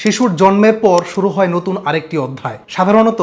শিশুর জন্মের পর শুরু হয় নতুন আরেকটি অধ্যায়। সাধারণত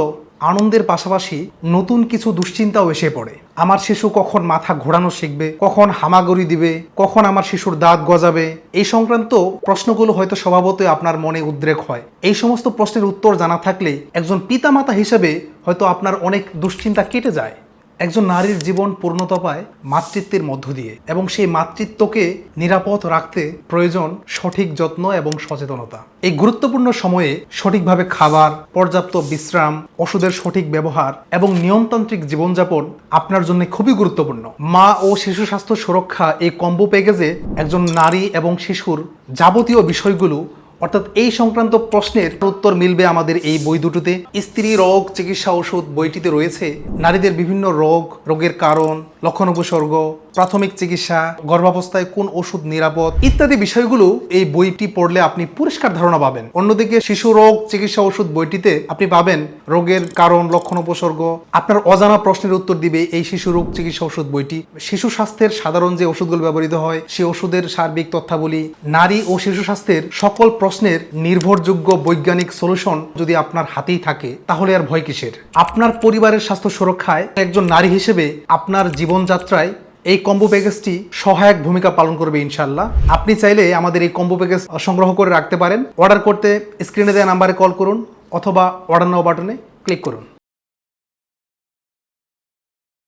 আনন্দের পাশাপাশি নতুন কিছু দুশ্চিন্তাও এসে পড়ে। আমার শিশু কখন মাথা ঘোরানো শিখবে, কখন হামাগুড়ি দিবে, কখন আমার শিশুর দাঁত গজাবে, এই সংক্রান্ত প্রশ্নগুলো হয়তো স্বভাবতই আপনার মনে উদ্রেক হয়। এই সমস্ত প্রশ্নের উত্তর জানা থাকলে একজন পিতামাতা হিসেবে হয়তো আপনার অনেক দুশ্চিন্তা কেটে যায়। একজন নারীর জীবন পূর্ণতা পায় মাতৃত্বের মধ্য দিয়ে এবং সেই মাতৃত্বকে নিরাপদ রাখতে প্রয়োজন সঠিক যত্ন এবং সচেতনতা। এই গুরুত্বপূর্ণ সময়ে সঠিকভাবে খাবার, পর্যাপ্ত বিশ্রাম, ওষুধের সঠিক ব্যবহার এবং নিয়মতান্ত্রিক জীবনযাপন আপনার জন্য খুবই গুরুত্বপূর্ণ। মা ও শিশু স্বাস্থ্য সুরক্ষা এই কম্বো প্যাকেজে একজন নারী এবং শিশুর যাবতীয় বিষয়গুলো অর্থাৎ এই সংক্রান্ত প্রশ্নের উত্তর মিলবে আমাদের এই বই দুটোতে। স্ত্রী রোগ চিকিৎসা ওষুধ বইটিতে রয়েছে। নারীদের বিভিন্ন রোগ, রোগের কারণ লক্ষণ উপসর্গ প্রাথমিক চিকিৎসা, গর্ভাবস্থায় কোন ওষুধ নিরাপদ ইত্যাদি বিষয়গুলো এই বইটি পড়লে আপনি পরিষ্কার ধারণা পাবেন। অন্যদিকে শিশু রোগ চিকিৎসা ওষুধ বইটিতে আপনি পাবেন রোগের কারণ লক্ষণ উপসর্গ আপনার অজানা প্রশ্নের উত্তর দিবে এই শিশু রোগ চিকিৎসা ওষুধ বইটি। শিশু স্বাস্থ্যের সাধারণ যে ওষুধগুলো ব্যবহৃত হয় সেই ওষুধের সার্বিক তথ্যাবলী, নারী ও শিশু স্বাস্থ্যের সকল প্রশ্নের নির্ভরযোগ্য বৈজ্ঞানিক সলিউশন যদি আপনার হাতেই থাকে, তাহলে আর ভয় কিসের? আপনার পরিবারের স্বাস্থ্য সুরক্ষায় একজন নারী হিসেবে আপনার জীবনযাত্রায় এই কম্বো প্যাকেজটি সহায়ক ভূমিকা পালন করবে ইনশাল্লাহ আপনি চাইলে আমাদের এই কম্বো প্যাকেজ সংগ্রহ করে রাখতে পারেন। অর্ডার করতে স্ক্রিনে দেওয়া নাম্বারে কল করুন অথবা অর্ডার নাও বাটনে ক্লিক করুন।